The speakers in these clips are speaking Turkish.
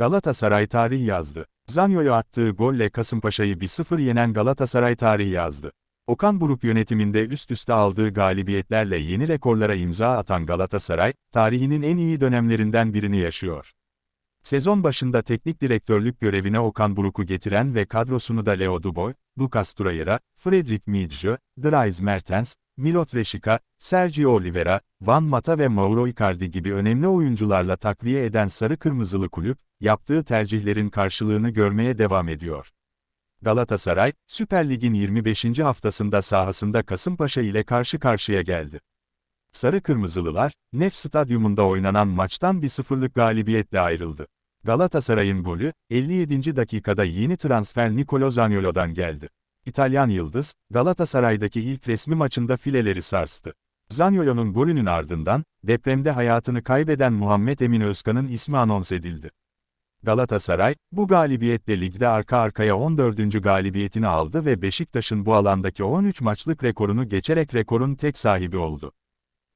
Galatasaray tarih yazdı. Zaniolo attığı golle Kasımpaşa'yı 1-0 yenen Galatasaray tarih yazdı. Okan Buruk yönetiminde üst üste aldığı galibiyetlerle yeni rekorlara imza atan Galatasaray, tarihinin en iyi dönemlerinden birini yaşıyor. Sezon başında teknik direktörlük görevine Okan Buruk'u getiren ve kadrosunu da Leo Dubois, Lucas Torreira, Fredrik Midjö, Dries Mertens, Milot Reşika, Sergio Oliveira, Van Mata ve Mauro Icardi gibi önemli oyuncularla takviye eden Sarı Kırmızılı kulüp, yaptığı tercihlerin karşılığını görmeye devam ediyor. Galatasaray, Süper Lig'in 25. haftasında sahasında Kasımpaşa ile karşı karşıya geldi. Sarı Kırmızılılar, Nef Stadyumunda oynanan maçtan bir sıfırlık galibiyetle ayrıldı. Galatasaray'ın golü, 57. dakikada yeni transfer Nicolo Zaniolo'dan geldi. İtalyan Yıldız, Galatasaray'daki ilk resmi maçında fileleri sarstı. Zaniolo'nun golünün ardından, depremde hayatını kaybeden Muhammed Emin Özkan'ın ismi anons edildi. Galatasaray, bu galibiyetle ligde arka arkaya 14. galibiyetini aldı ve Beşiktaş'ın bu alandaki 13 maçlık rekorunu geçerek rekorun tek sahibi oldu.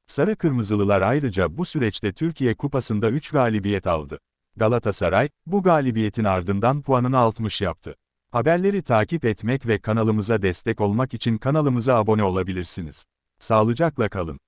Sarı Kırmızılılar ayrıca bu süreçte Türkiye Kupası'nda 3 galibiyet aldı. Galatasaray, bu galibiyetin ardından puanını 60 yaptı. Haberleri takip etmek ve kanalımıza destek olmak için kanalımıza abone olabilirsiniz. Sağlıcakla kalın.